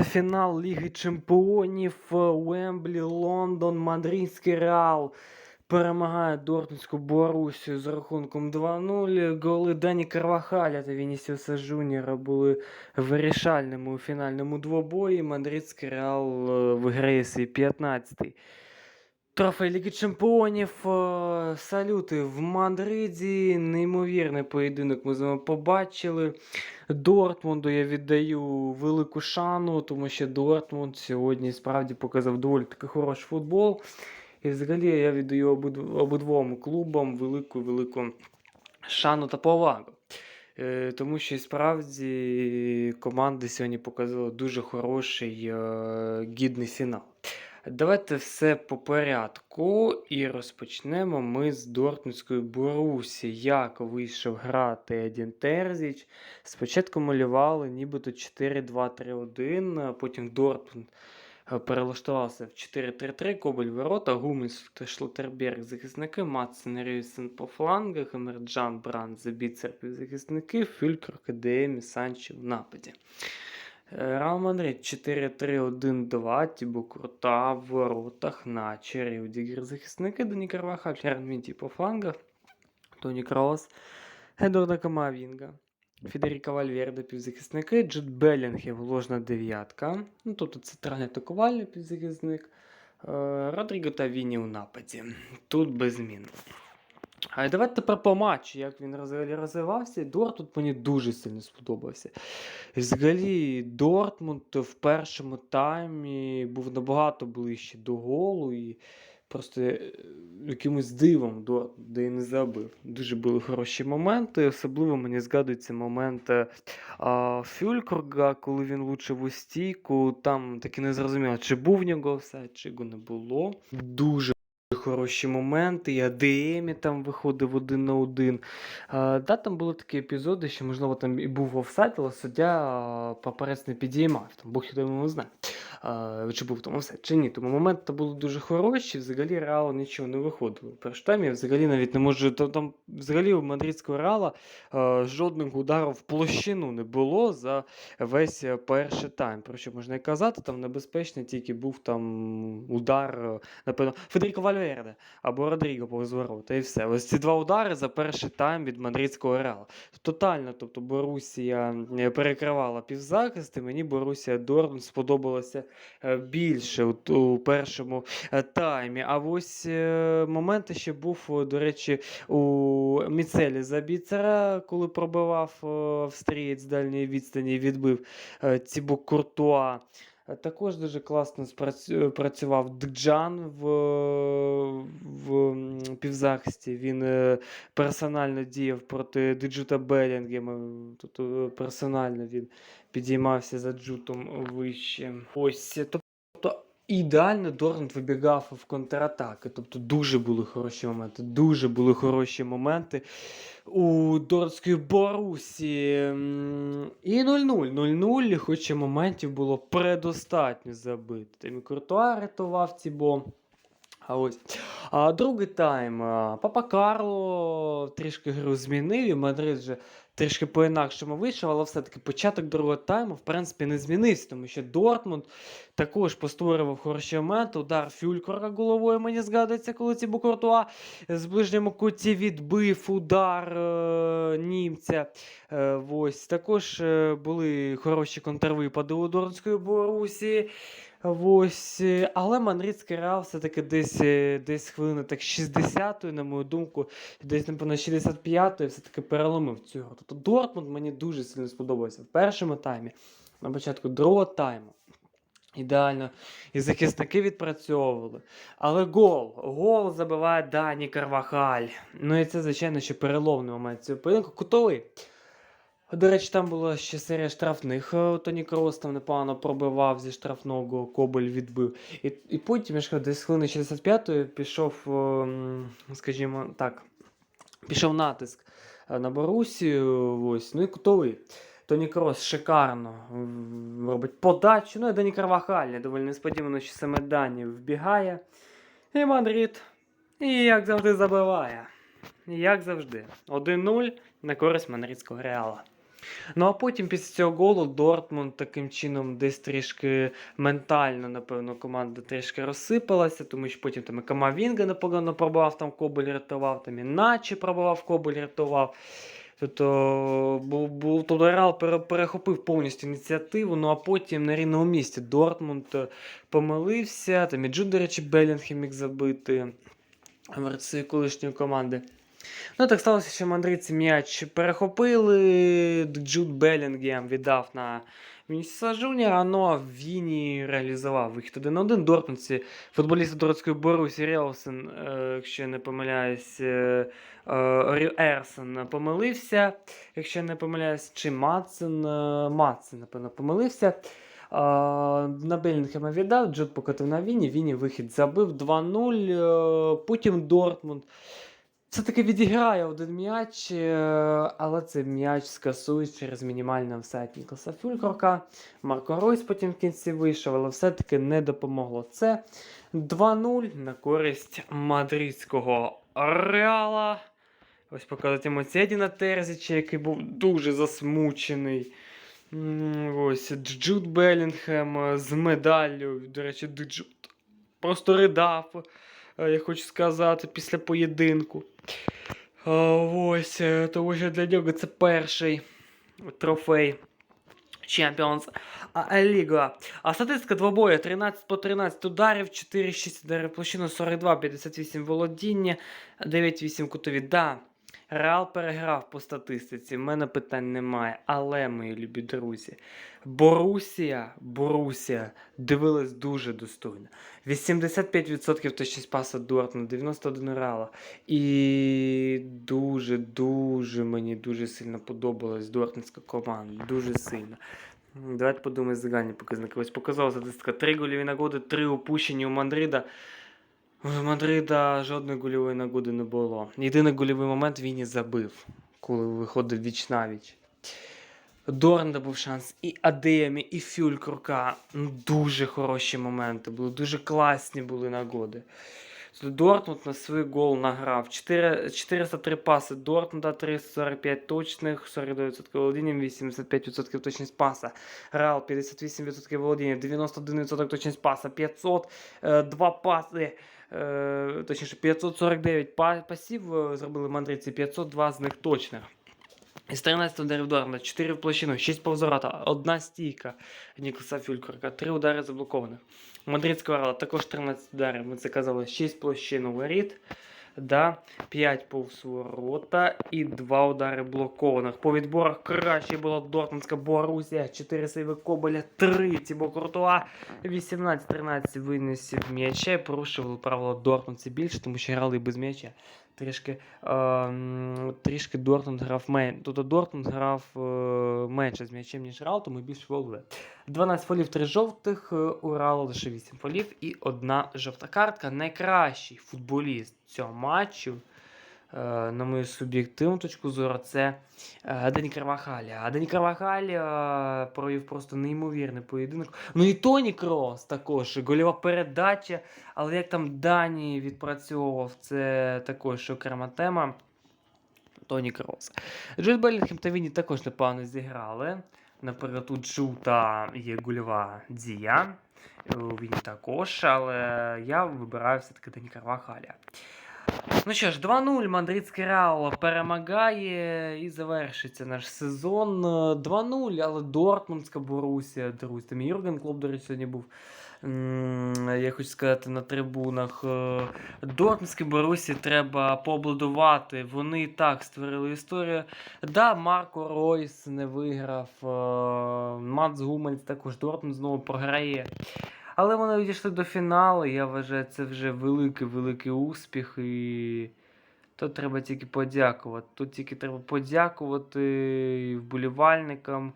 Фінал Ліги Чемпіонів е, Уемблі, Лондон, Мадридський Реал перемагає Дортмундську Борусію з рахунком 2-0. Голи Дані Карвахаля та Вінісіуса Жуніора були вирішальними у фінальному двобої. Мадридський Реал е, виграє свій 15-й. Трофей Ліги Чемпіонів. е, Салюти в Мадриді. Неймовірний поєдинок ми з вами побачили. Дортмунду я віддаю велику шану, тому що Дортмунд сьогодні справді показав доволі таки хороший футбол. І взагалі я віддаю обидв- обидвом клубам велику велику шану та повагу. Е, Тому що і справді команди сьогодні показали дуже хороший е, гідний фінал. Давайте все по порядку і розпочнемо ми з Дортмундської Борусі. Як вийшов грати Едін Терзіч. Спочатку малювали нібито 4-2-3-1, потім Дортмунд е, перелаштувався в 4-3-3, Кобель ворота, Гумельс та Шлоттерберг захисники, Матсен Рюйсен по флангах, Емерджан Бранд Забіцер півзахисники, Фюлькер, КДМ і Санчо в нападі. Реал Мадрид 4-3-1-2, Тібо Крута в воротах, Наче, Рюдігер захисники, Дані Карвахаль, Армінті по флангах, Тоні Крос, Едуарда Камавінга, Федеріка Вальверде півзахисники, Джуд Белінгем ложна дев'ятка, ну тобто центральний атакувальний півзахисник, е, Родріго та Віні у нападі. Тут без змін. А давайте тепер по матчу, як він розвивався. Дортмунд мені дуже сильно сподобався. Взагалі, Дортмунд в першому таймі був набагато ближче до голу і просто е, якимось дивом Дортмунд де не забив. Дуже були хороші моменти. Особливо мені згадується момент е, а, Фюлькурга, коли він влучив у стійку. Там таки не зрозуміло, чи був в нього все, чи його не було. Дуже хороші моменти, і АДМі там виходив один на один. А, да, там були такі епізоди, що, можливо, там і був офсайд, але суддя а, не підіймав. Там Бог його не знає. А, чи був там офсайд, чи ні. Тому моменти були дуже хороші, взагалі реалу нічого не виходило. В першому я взагалі навіть не можу. Там, там взагалі у мадридського реала а, жодних ударів в площину не було за весь перший тайм. Про що можна і казати, там небезпечний тільки був там удар, напевно, Федеріко Вальверде або Родріго повз ворота. І все. Ось ці два удари за перший тайм від мадридського реала. Тотально, тобто Борусія е, перекривала півзахист, і мені Борусія Дортмунд сподобалося е, більше от у першому е, таймі. А ось момент ще був, до речі, у Міцелі Забіцера, коли пробивав австрієць з дальньої відстані і відбив е, Куртуа. Е, Також дуже класно працював Дджан в, в півзахисті. Він персонально діяв проти Диджута Белінгема. Тут персонально він підіймався за Джутом вище. Ось, ідеально Дорнт вибігав в контратаки. Тобто дуже були хороші моменти. Дуже були хороші моменти у Дортської Борусі. І 0-0. 0-0, хоча моментів було предостатньо забити. Там і Куртуа рятував Тібо. А ось. А другий тайм. Папа Карло трішки гру змінив, і Мадрид вже трішки по-інакшому вийшов, але все-таки початок другого тайму, в принципі, не змінився, тому що Дортмунд також постворював хороші моменти. Удар Фюлькора головою мені згадується, коли Тібо Куртуа з ближньому куті відбив удар е, німця. Е, ось. Також е, були хороші контрвипади у Дортської Борусі. Ось, е, але Мадридський Реал все-таки десь, е, десь хвилини так 60-ї, на мою думку, десь, напевно, 65-ї все-таки переломив гру. Тобто Дортмунд мені дуже сильно сподобався в першому таймі, на початку другого тайму. Ідеально. І захисники відпрацьовували. Але гол. Гол забиває Дані Карвахаль. Ну і це, звичайно, що переломний момент цього поєдинку. Кутовий. До речі, там була ще серія штрафних. е, Тоні Крос там непогано пробивав зі штрафного, Кобель відбив. І, і потім, я десь хвилини 65-ї пішов, ем, скажімо так, пішов натиск е, на Борусію. Ось, ну і кутовий. Тоні Крос шикарно робить подачу. Ну і Дані Карвахаль, доволі несподівано, що саме Дані вбігає. І Мадрид, і як завжди, забиває. Як завжди. 1-0 на користь мадридського реала. Ну а потім після цього голу Дортмунд таким чином десь трішки ментально, напевно, команда трішки розсипалася, тому що потім там і Камавінга непогано пробував, там Кобель рятував, там і Наче пробував, Кобель рятував. Тобто, був, тобто Реал перехопив повністю ініціативу, ну а потім на рівному місці Дортмунд е, помилився, там і Джуд, до речі, Белінгем міг забити гравці колишньої команди. Ну, так сталося, що мандрівці м'яч перехопили. Джуд Белінгем віддав на Вінісіса Жуніора, ну а Віні реалізував вихід один на один. Дортмундці, футболісти Дортської Борусі Рєлсен, е, якщо я не помиляюсь, е, е, Ерсен помилився, якщо я не помиляюсь, чи Мацен, Мацен, напевно, помилився. На Белінгема віддав, Джуд покотив на Віні, Віні вихід забив 2-0, е, потім Дортмунд. Все-таки відіграє один м'яч, е, але цей м'яч скасують через мінімальний офсайд Ніколаса Фюлькорка. Марко Ройс потім в кінці вийшов, але все-таки не допомогло. Це 2-0 на користь мадридського Реала. Ось показують емоції Едіна Терзіча, який був дуже засмучений. Ось Джуд Белінгем е, з медаллю. До речі, Джуд просто ридав, я хочу сказати, після поєдинку. А, Ось, е, тому що для нього це перший трофей Champions Ліга. А статистика двобою 13 по 13 ударів, 4-6 ударів площину, 42, 58 володіння, 9-8 кутові. Да, Реал переграв по статистиці, в мене питань немає. Але, мої любі друзі, Борусія, Борусія дивилась дуже достойно. 85% точність паса Дортмунд, 91 Реала. І дуже, дуже мені дуже сильно подобалась Дортмундська команда. Дуже сильно. Давайте подумаємо загальні показники. Ось показала статистика. Три гольові нагоди, три упущені у Мадрида. У Мадрида жодної гольової нагоди не було. Єдиний гольовий момент він і забив, коли виходив віч навіч. Дорнда був шанс, і Адемі, і Фюлькрука. Дуже хороші моменти були, дуже класні були нагоди. Дортмунд на свій гол награв. 4, 403 паси Дортмунда, 345 точних, 49% володіння, 85% точність паса. Реал 58% володіння, 91% точність паса, 500, е, 2 паси. Е, точніше, 549 па- пасів е, зробили мандриці, 502 з них точних. Із 13 ударів Дорна, 4 в площину, 6 повзорота, 1 стійка Ніколаса Фюлькорка, 3 удари заблокованих. Мадридського Реала також 13 ударів, ми це казали, 6 площин у воріт, да, 5 повсворота і 2 удари блокованих. По відборах краще була Дортмундська Борусія, 4 сейви Коболя, 3 Тібо Куртуа, 18-13 винесів м'яча порушували правила Дортмундці більше, тому що грали без м'яча. Трішки, е, трішки Дортмунд грав мен... Тобто Дортмунд грав е, менше з м'ячем, ніж Реал, тому більше фоли. 12 фолів, 3 жовтих, е, у Реала лише 8 фолів і одна жовта картка. Найкращий футболіст цього матчу, на мою суб'єктивну точку зору, це е, Дені Карвахалі. А Дені Карвахалі е, провів просто неймовірний поєдинок. Ну і Тоні Крос також, гольова передача. Але як там Дані відпрацьовував, це також окрема тема. Тоні Крос. Джуд Белінгем та Вінні також непогано зіграли. Наприклад, у Джута є гольова дія. У Вінні також, але я вибираю все-таки Дані Карвахаля. Ну що ж, 2-0 Мадридський Реал перемагає і завершиться наш сезон. Е, 2-0, але Дортмундська Борусія, друзі. Там Юрген Клоп, до речі, сьогодні був. Я хочу сказати на трибунах. Е, Дортмундській Борусі треба поаплодувати. Вони і так створили історію. Да, Марко Ройс не виграв. е, Мац Гумельс також Дортмунд знову програє. Але вони відійшли до фіналу. Я вважаю, це вже великий-великий успіх. І тут треба тільки подякувати. Тут тільки треба подякувати вболівальникам,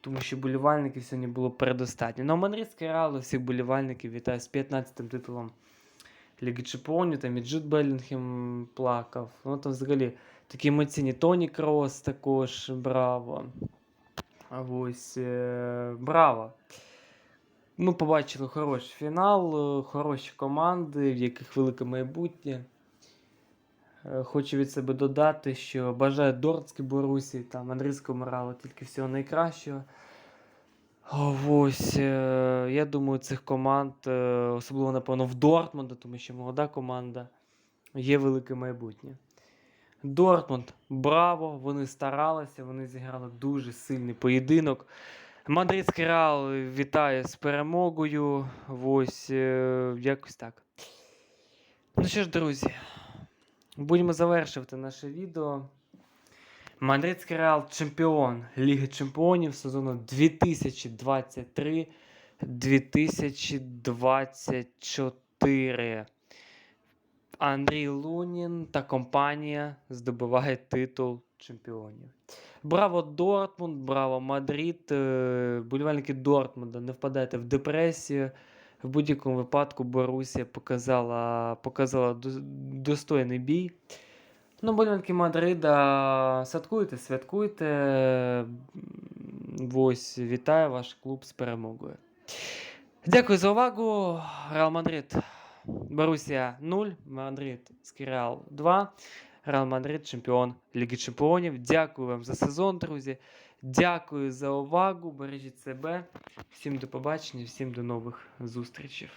тому що вболівальників сьогодні було предостатньо. Ну, Манрійський Реал всіх вболівальників вітаю з 15-м титулом Ліги Чемпіонів. Там і Джуд Белінгем плакав. Ну там взагалі такі емоційні. Тоні Крос також браво. А ось е, браво. Ми побачили хороший фінал, е, хороші команди, в яких велике майбутнє. Е, Хочу від себе додати, що бажаю Дортській Борусі та Мадридському Реалу тільки всього найкращого. Ось, е, я думаю, цих команд, особливо, напевно, в Дортмунда, тому що молода команда, є велике майбутнє. Дортмунд, браво! Вони старалися, вони зіграли дуже сильний поєдинок. Мадридський Реал вітає з перемогою. Ось, е, якось так. Ну що ж, друзі, будемо завершувати наше відео. Мадридський Реал чемпіон Ліги Чемпіонів сезону 2023-2024. Андрій Лунін та компанія здобувають титул чемпіонів. Браво Дортмунд, браво Мадрид. Е, Болівальники Дортмунда, не впадайте в депресію. В будь-якому випадку Борусія показала, показала достойний бій. Ну, болівальники Мадрида, святкуйте, святкуйте. Ось, вітаю ваш клуб з перемогою. Дякую за увагу. Реал Мадрид. Борусія 0, Мадрид Реал 2. Реал Мадрид чемпіон Ліги Чемпіонів. Дякую вам за сезон, друзі. Дякую за увагу. Бережіть себе. Всім до побачення, всім до нових зустрічей.